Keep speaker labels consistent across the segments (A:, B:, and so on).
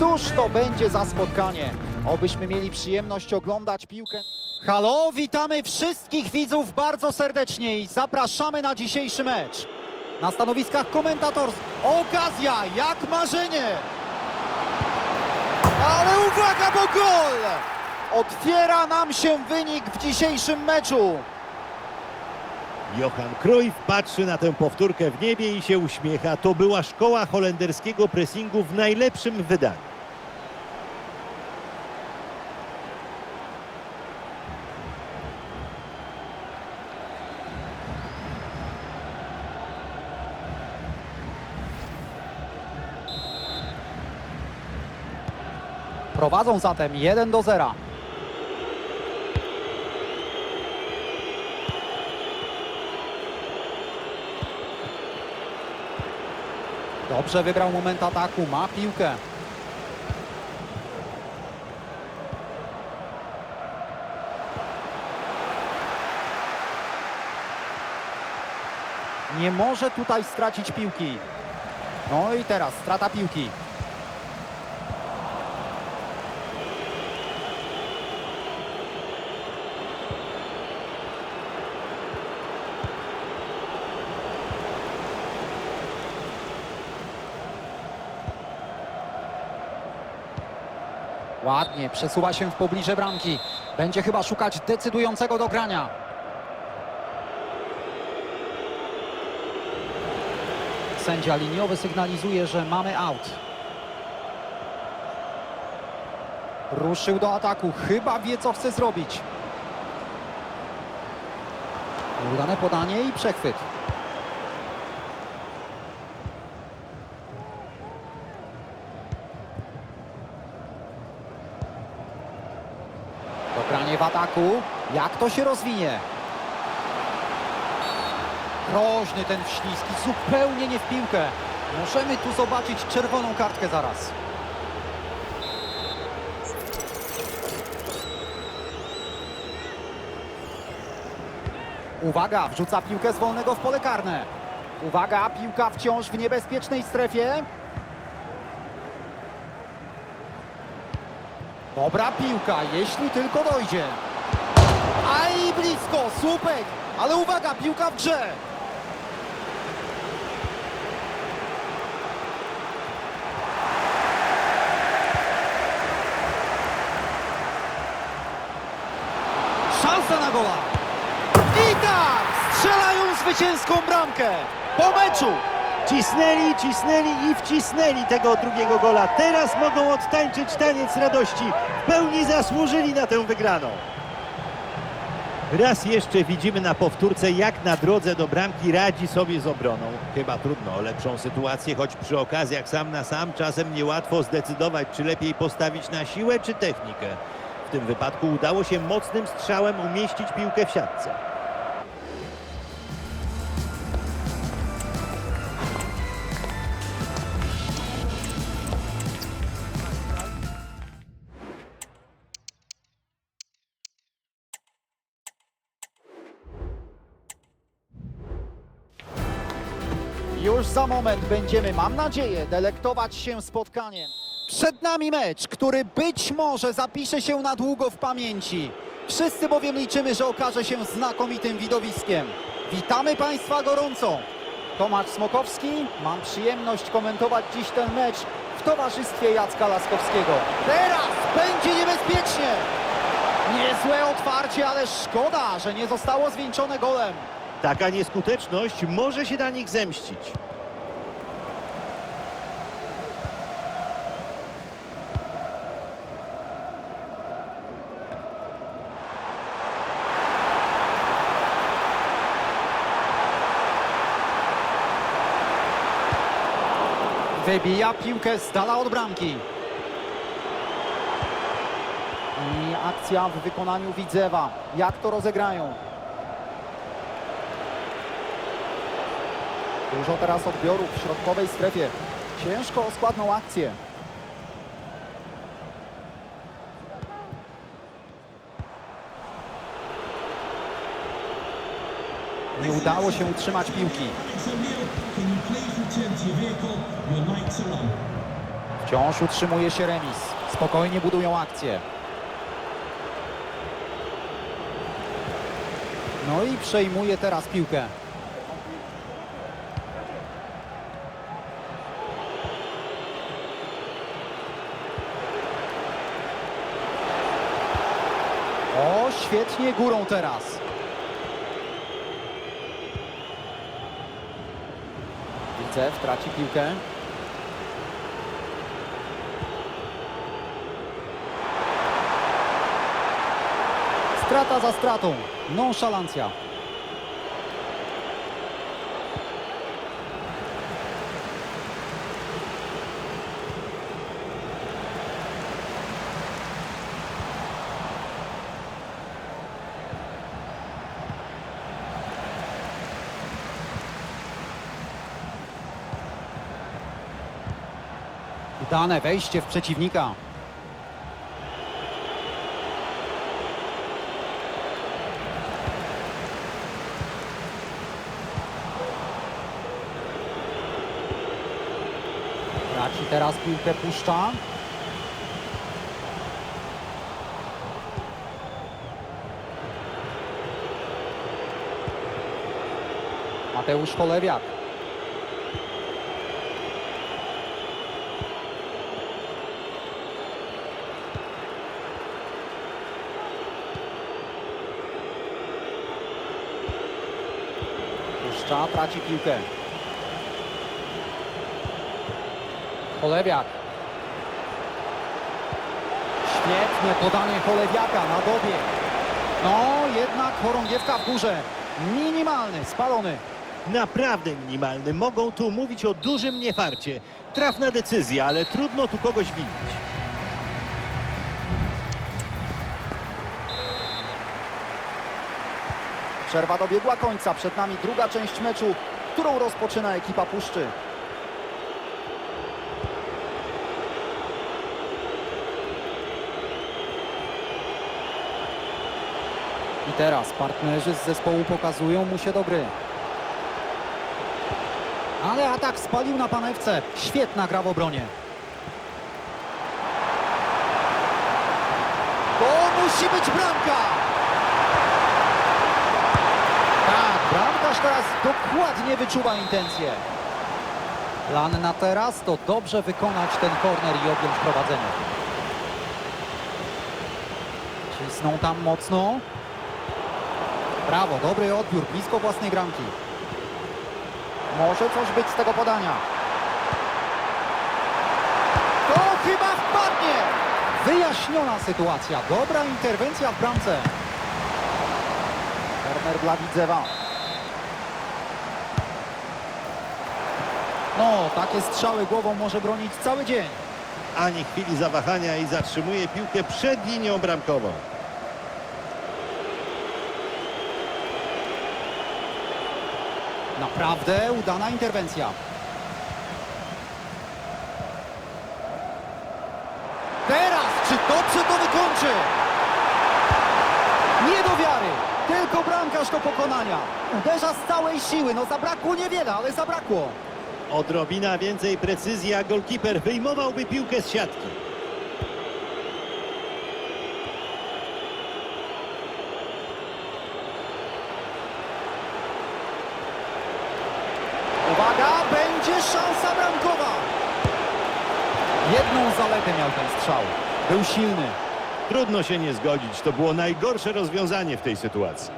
A: Cóż to będzie za spotkanie? Obyśmy mieli przyjemność oglądać piłkę. Halo, witamy wszystkich widzów bardzo serdecznie i zapraszamy na dzisiejszy mecz. Na stanowiskach komentatorskich okazja jak marzenie. Ale uwaga, bo gol! Otwiera nam się wynik w dzisiejszym meczu.
B: Johan Cruyff patrzy na tę powtórkę w niebie i się uśmiecha. To była szkoła holenderskiego pressingu w najlepszym wydaniu.
A: Prowadzą zatem 1 do 0. Dobrze wybrał moment ataku, ma piłkę. Nie może tutaj stracić piłki. No i teraz strata piłki. Ładnie, przesuwa się w pobliże bramki. Będzie chyba szukać decydującego dogrania. Sędzia liniowy sygnalizuje, że mamy out. Ruszył do ataku, chyba wie co chce zrobić. Udane podanie i przechwyt. Dogranie w ataku. Jak to się rozwinie? Groźny ten wślizg zupełnie nie w piłkę. Możemy tu zobaczyć czerwoną kartkę zaraz. Uwaga, wrzuca piłkę z wolnego w pole karne. Uwaga, piłka wciąż w niebezpiecznej strefie. Dobra piłka, jeśli tylko dojdzie. I blisko, słupek, ale uwaga, piłka w grze. Szansa na gola. I tak, strzelają zwycięską bramkę po meczu.
B: Cisnęli, cisnęli i wcisnęli tego drugiego gola. Teraz mogą odtańczyć taniec radości. W pełni zasłużyli na tę wygraną. Raz jeszcze widzimy na powtórce, jak na drodze do bramki radzi sobie z obroną. Chyba trudno o lepszą sytuację, choć przy okazjach sam na sam czasem niełatwo zdecydować, czy lepiej postawić na siłę, czy technikę. W tym wypadku udało się mocnym strzałem umieścić piłkę w siatce.
A: Za moment będziemy, mam nadzieję, delektować się spotkaniem. Przed nami mecz, który być może zapisze się na długo w pamięci. Wszyscy bowiem liczymy, że okaże się znakomitym widowiskiem. Witamy Państwa gorąco. Tomasz Smokowski, mam przyjemność komentować dziś ten mecz w towarzystwie Jacka Laskowskiego. Teraz będzie niebezpiecznie. Niezłe otwarcie, ale szkoda, że nie zostało zwieńczone golem.
B: Taka nieskuteczność może się na nich zemścić.
A: Wybija piłkę z dala od bramki. I akcja w wykonaniu Widzewa. Jak to rozegrają? Dużo teraz odbiorów w środkowej strefie. Ciężko o składną akcję. Nie udało się utrzymać piłki. Wciąż utrzymuje się remis. Spokojnie budują akcję. No i przejmuje teraz piłkę. O, świetnie górą teraz. Widzew traci piłkę. Strata za stratą. Nonszalancja. Udane wejście w przeciwnika. Traci teraz piłkę, puszcza. Mateusz Cholewiak. Puszcza, traci piłkę. Cholewiak. Świetnie podanie Cholewiaka na dobie. No, jednak chorągiewka w górze. Minimalny, spalony.
B: Naprawdę minimalny. Mogą tu mówić o dużym niefarcie. Trafna decyzja, ale trudno tu kogoś winić.
A: Przerwa dobiegła końca. Przed nami druga część meczu, którą rozpoczyna ekipa Puszczy. I teraz partnerzy z zespołu pokazują mu się do gry. Ale atak spalił na panewce. Świetna gra w obronie. To musi być bramka! Tak, bramkarz teraz dokładnie wyczuwa intencje. Plan na teraz to dobrze wykonać ten korner i objąć prowadzenie. Cisną tam mocno. Brawo, dobry odbiór, blisko własnej bramki. Może coś być z tego podania. To chyba wpadnie! Wyjaśniona sytuacja, dobra interwencja w bramce. Korner dla Widzewa. No, takie strzały głową może bronić cały dzień.
B: Ani chwili zawahania i zatrzymuje piłkę przed linią bramkową.
A: Naprawdę udana interwencja. Teraz, czy dobrze to wykończy? Nie do wiary, tylko bramkarz do pokonania. Uderza z całej siły, no zabrakło niewiele, ale zabrakło.
B: Odrobina więcej precyzji, a golkiper wyjmowałby piłkę z siatki.
A: Uwaga, będzie szansa bramkowa. Jedną zaletę miał ten strzał. Był silny.
B: Trudno się nie zgodzić. To było najgorsze rozwiązanie w tej sytuacji.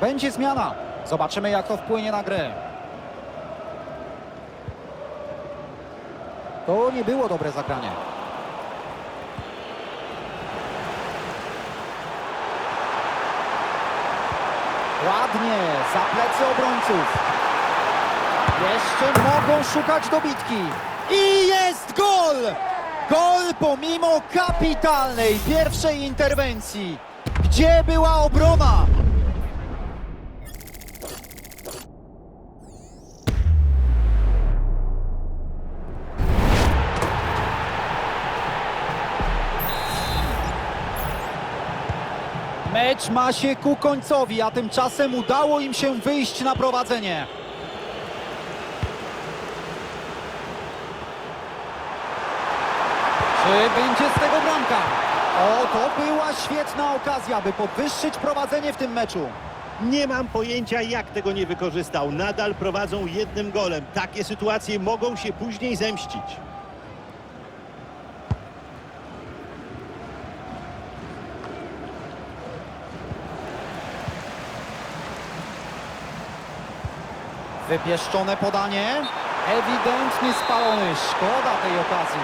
A: Będzie zmiana. Zobaczymy, jak to wpłynie na grę. To nie było dobre zagranie. Ładnie, za plecy obrońców. Jeszcze mogą szukać dobitki. I jest gol! Gol pomimo kapitalnej pierwszej interwencji. Gdzie była obrona? Mecz ma się ku końcowi, a tymczasem udało im się wyjść na prowadzenie. Czy będzie z tego bramka? O, to była świetna okazja, by podwyższyć prowadzenie w tym meczu.
B: Nie mam pojęcia, jak tego nie wykorzystał. Nadal prowadzą jednym golem. Takie sytuacje mogą się później zemścić.
A: Wypieszczone podanie. Ewidentnie spalony. Szkoda tej okazji.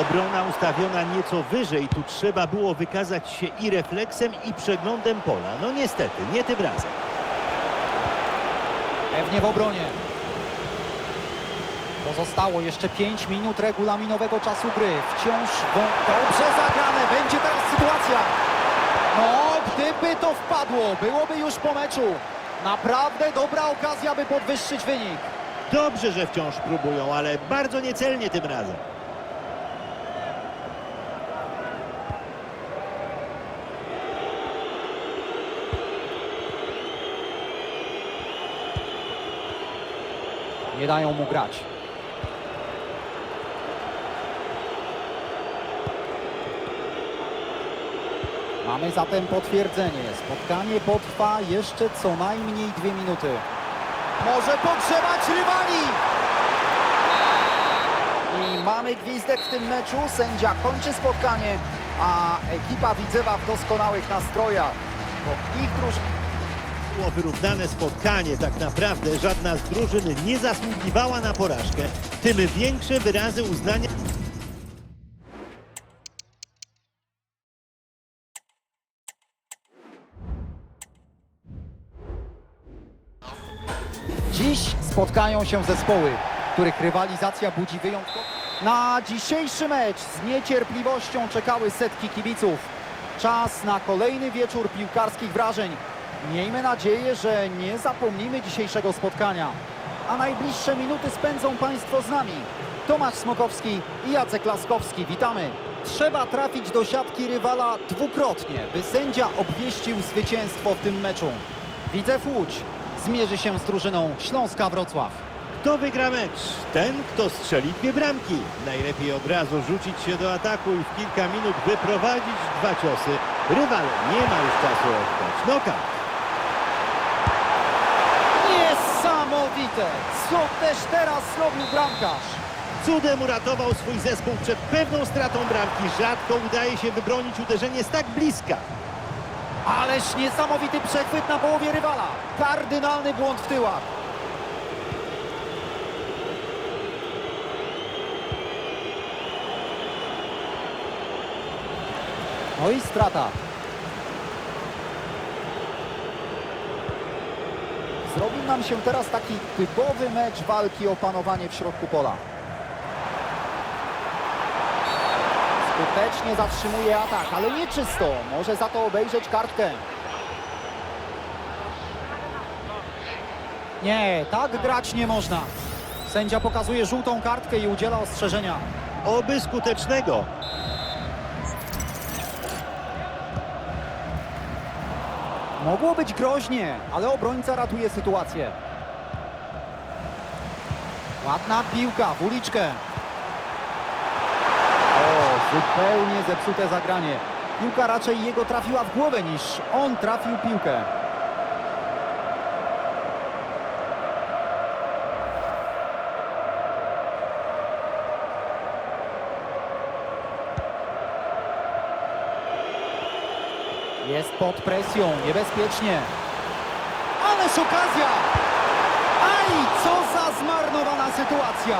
B: Obrona ustawiona nieco wyżej. Tu trzeba było wykazać się i refleksem, i przeglądem pola. No niestety, nie tym razem.
A: Pewnie w obronie. Pozostało jeszcze 5 minut regulaminowego czasu gry. Wciąż dobrze zagrane. Będzie teraz sytuacja. No, gdyby to wpadło, byłoby już po meczu. Naprawdę dobra okazja, by podwyższyć wynik.
B: Dobrze, że wciąż próbują, ale bardzo niecelnie tym razem.
A: Nie dają mu grać. Mamy zatem potwierdzenie. Spotkanie potrwa jeszcze co najmniej dwie minuty. Może pogrzebać rywali! I mamy gwizdek w tym meczu. Sędzia kończy spotkanie, a ekipa Widzewa w doskonałych nastrojach. Bo ich drużyna...
B: Było wyrównane spotkanie. Tak naprawdę żadna z drużyn nie zasługiwała na porażkę. Tym większe wyrazy uznania
A: spotkają się zespoły, których rywalizacja budzi wyjątkowo. Na dzisiejszy mecz z niecierpliwością czekały setki kibiców. Czas na kolejny wieczór piłkarskich wrażeń. Miejmy nadzieję, że nie zapomnimy dzisiejszego spotkania. A najbliższe minuty spędzą Państwo z nami. Tomasz Smokowski i Jacek Laskowski. Witamy. Trzeba trafić do siatki rywala dwukrotnie, by sędzia obwieścił zwycięstwo w tym meczu. Widzew Łódź zmierzy się z drużyną Śląska Wrocław.
B: Kto wygra mecz? Ten, kto strzeli dwie bramki. Najlepiej od razu rzucić się do ataku i w kilka minut wyprowadzić dwa ciosy. Rywal nie ma już czasu oddać. Knockout.
A: Niesamowite! Co też teraz zrobił bramkarz?
B: Cudem uratował swój zespół przed pewną stratą bramki. Rzadko udaje się wybronić uderzenie z tak bliska.
A: Ależ niesamowity przechwyt na połowie rywala. Kardynalny błąd w tyłach. No i strata. Zrobił nam się teraz taki typowy mecz walki o panowanie w środku pola. Skutecznie zatrzymuje atak, ale nie czysto. Może za to obejrzeć kartkę. Nie, tak grać nie można. Sędzia pokazuje żółtą kartkę i udziela ostrzeżenia.
B: Oby skutecznego.
A: Mogło być groźnie, ale obrońca ratuje sytuację. Ładna piłka w uliczkę. Zupełnie zepsute zagranie. Piłka raczej jego trafiła w głowę niż on trafił piłkę. Jest pod presją, niebezpiecznie. Ależ okazja! Aj, co za zmarnowana sytuacja!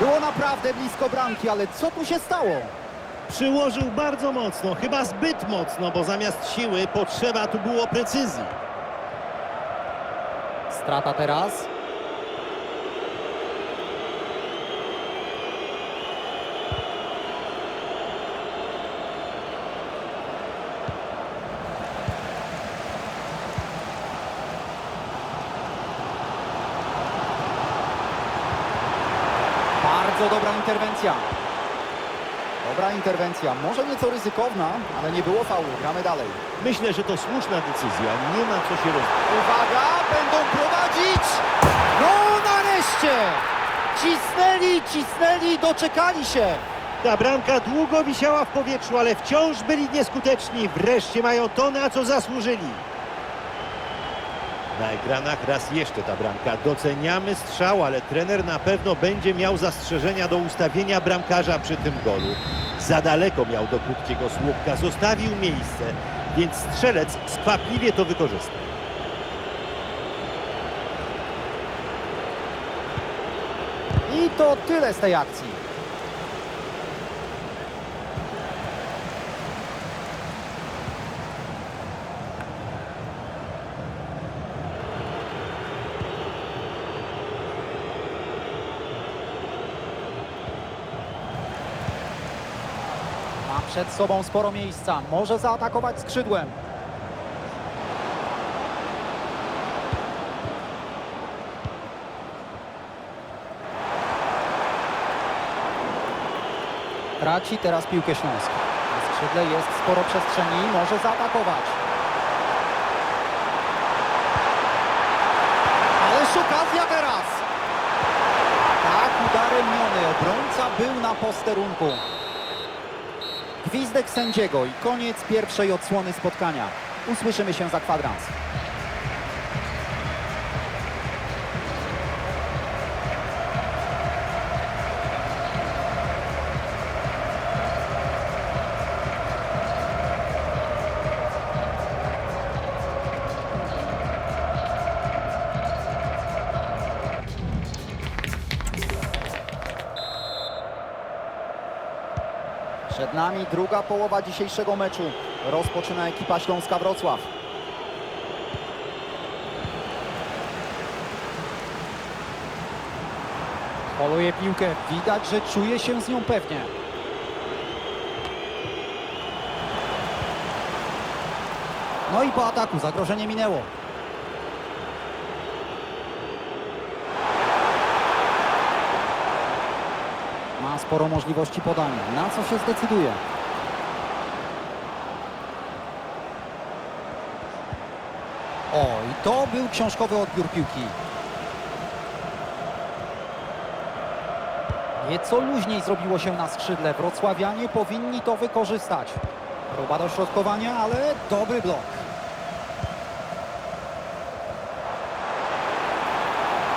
A: Było naprawdę blisko bramki, ale co tu się stało?
B: Przyłożył bardzo mocno, chyba zbyt mocno, bo zamiast siły potrzeba tu było precyzji.
A: Strata teraz. Bardzo dobra interwencja. Dobra interwencja, może nieco ryzykowna, ale nie było faulu. Gramy dalej.
B: Myślę, że to słuszna decyzja. Nie ma co się roz...
A: Uwaga, będą prowadzić! No nareszcie! Cisnęli, cisnęli, doczekali się!
B: Ta bramka długo wisiała w powietrzu, ale wciąż byli nieskuteczni. Wreszcie mają to, na co zasłużyli. Na ekranach raz jeszcze ta bramka. Doceniamy strzał, ale trener na pewno będzie miał zastrzeżenia do ustawienia bramkarza przy tym golu. Za daleko miał do krótkiego słupka, zostawił miejsce, więc strzelec skwapliwie to wykorzystał.
A: I to tyle z tej akcji. Przed sobą sporo miejsca. Może zaatakować skrzydłem. Traci teraz piłkę Śląsk. Na skrzydle jest sporo przestrzeni, może zaatakować. Ależ okazja teraz! Tak, udarem miony. Obrońca był na posterunku. Gwizdek sędziego i koniec pierwszej odsłony spotkania. Usłyszymy się za kwadrans. Nami druga połowa dzisiejszego meczu. Rozpoczyna ekipa Śląska Wrocław. Poluje piłkę. Widać, że czuje się z nią pewnie. No i po ataku zagrożenie minęło. Sporo możliwości podania. Na co się zdecyduje? O, i to był książkowy odbiór piłki. Nieco luźniej zrobiło się na skrzydle. Wrocławianie powinni to wykorzystać. Próba dośrodkowania, ale dobry blok.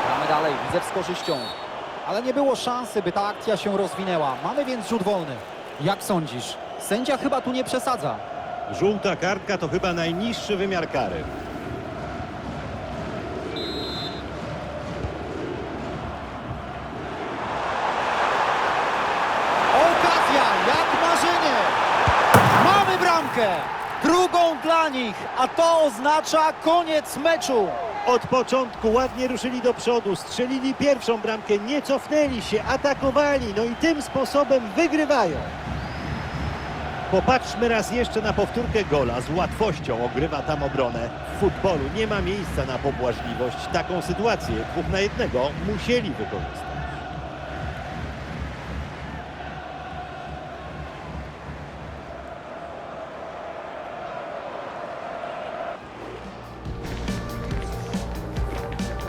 A: Gramy dalej, widzę z korzyścią. Ale nie było szansy, by ta akcja się rozwinęła. Mamy więc rzut wolny. Jak sądzisz? Sędzia chyba tu nie przesadza.
B: Żółta kartka to chyba najniższy wymiar kary.
A: Okazja, jak marzenie! Mamy bramkę! Drugą dla nich, a to oznacza koniec meczu.
B: Od początku ładnie ruszyli do przodu, strzelili pierwszą bramkę, nie cofnęli się, atakowali, no i tym sposobem wygrywają. Popatrzmy raz jeszcze na powtórkę gola. Z łatwością ogrywa tam obronę. W futbolu nie ma miejsca na pobłażliwość. Taką sytuację dwóch na jednego musieli wykorzystać.